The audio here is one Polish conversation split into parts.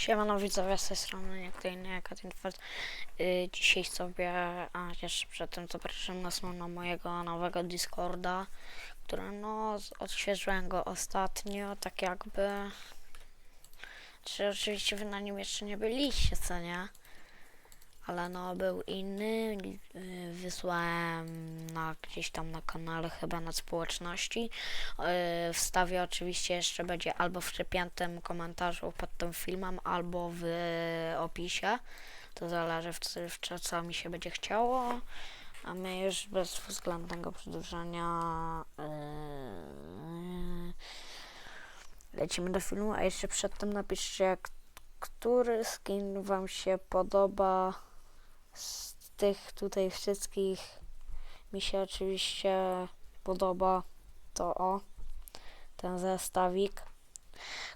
Siemano widzowie, z tej strony nie kto inny jak Atinfeld. Yy, dzisiaj sobie, a jeszcze przed tym zapraszam nas na mojego nowego Discorda, który no, odświeżyłem go ostatnio, tak jakby... Czy oczywiście wy na nim jeszcze nie byliście, co nie? Ale no, był inny, yy, wysłałem na, gdzieś tam na kanale, chyba na społeczności. Yy, wstawię oczywiście jeszcze będzie albo w przypiętym komentarzu pod tym filmem, albo w opisie. To zależy w, w, co mi się będzie chciało. A my już bez względnego przedłużania yy, lecimy do filmu. A jeszcze przed tym napiszcie, który skin wam się podoba z tych tutaj wszystkich. Mi się oczywiście podoba to o ten zestawik,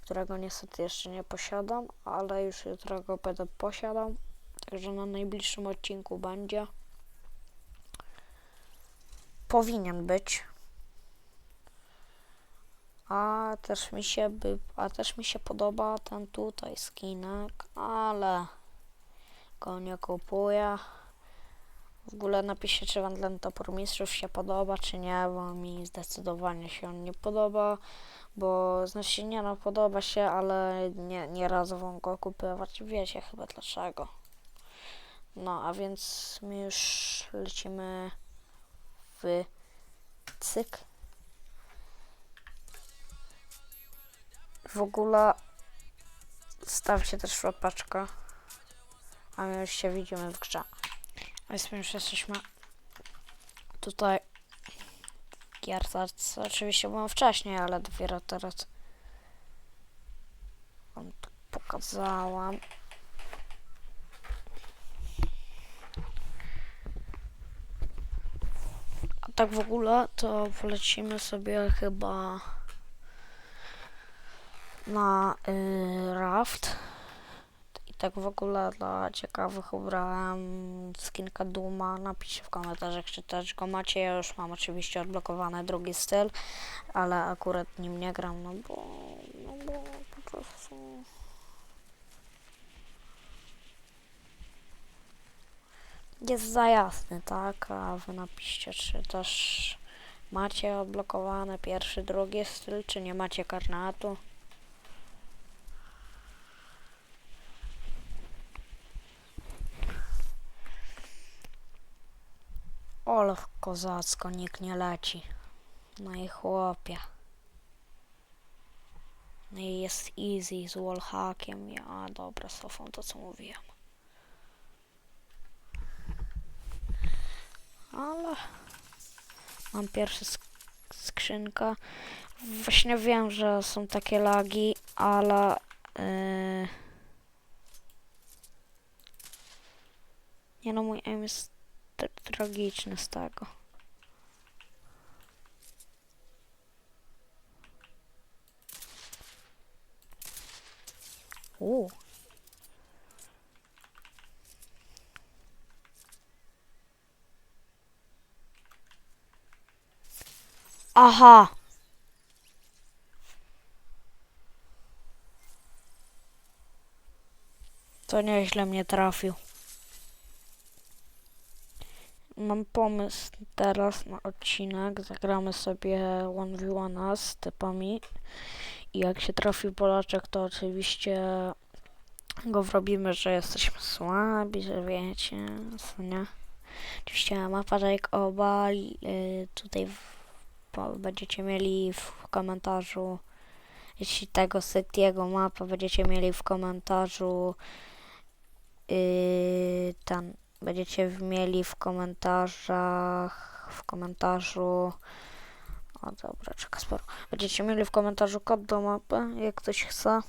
którego niestety jeszcze nie posiadam, ale już jutro go będę posiadał. Także na najbliższym odcinku będzie. Powinien być. A też mi się by, a też mi się podoba ten tutaj skinek, ale go nie kupuję. W ogóle napiszcie, czy wam ten topór mistrzów się podoba, czy nie, bo mi zdecydowanie się on nie podoba, bo znaczy nie no, podoba się, ale nie, nie raz wam go kupować, wiecie chyba dlaczego. No, a więc my już lecimy w cyk. W ogóle stawcie też łapaczkę, a my już się widzimy w grze. A już jesteśmy tutaj w gierce. Oczywiście byłem wcześniej, ale dopiero teraz wam to pokazałam. A tak w ogóle to polecimy sobie chyba na y, raft. Tak w ogóle dla ciekawych ubrałem skinka Duma. Napiszcie w komentarzach, czy też go macie. Ja już mam oczywiście odblokowany drugi styl, ale akurat nim nie gram, no bo, no bo po prostu... Jest za jasny, tak? A wy napiszcie, czy też macie odblokowany pierwszy, drugi styl, czy nie macie karnatu. Ole kozacko, nikt nie leci. No i chłopie. No i jest easy z wallhackiem. Ja, dobra, cofam to co mówiłem. Ale mam pierwszy sk- skrzynka. Właśnie wiem, że są takie lagi, ale yy... nie no mój aim jest tr- tragiczny z tego. U. Aha! To nieźle mnie trafił. Mam pomysł teraz na odcinek. Zagramy sobie 1v1 z typami. I jak się trafi Polaczek, to oczywiście go wrobimy, że jesteśmy słabi, że wiecie, co nie? Oczywiście mapa Jake obaj. Yy, tutaj w, po, będziecie mieli w komentarzu, jeśli tego City'ego mapa będziecie mieli w komentarzu yy, ten będziecie mieli w komentarzach, w komentarzu, o dobra, czeka sporo, będziecie mieli w komentarzu kod do mapy, jak ktoś chce.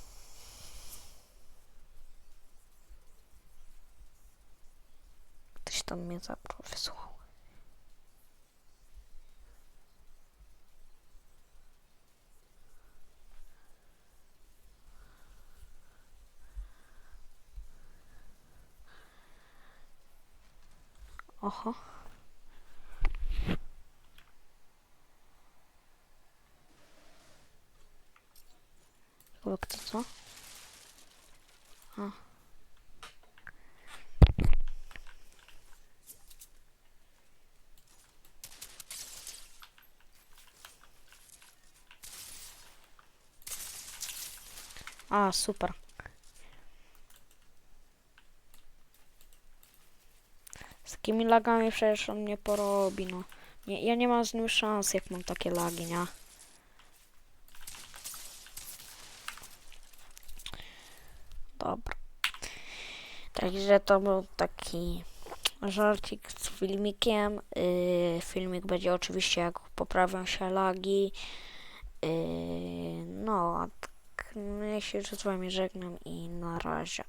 Ktoś tam mnie zapro wysłał. Oho. Chyba kto co? A. A, super. Z takimi lagami przecież on nie porobi, no. Nie, ja nie mam z nim szans, jak mam takie lagi, nie? Dobra. Także to był taki żarcik z filmikiem. Yy, filmik będzie oczywiście jak poprawią się lagi. Yy, no, a tak, no ja się z wami żegnam i na razie.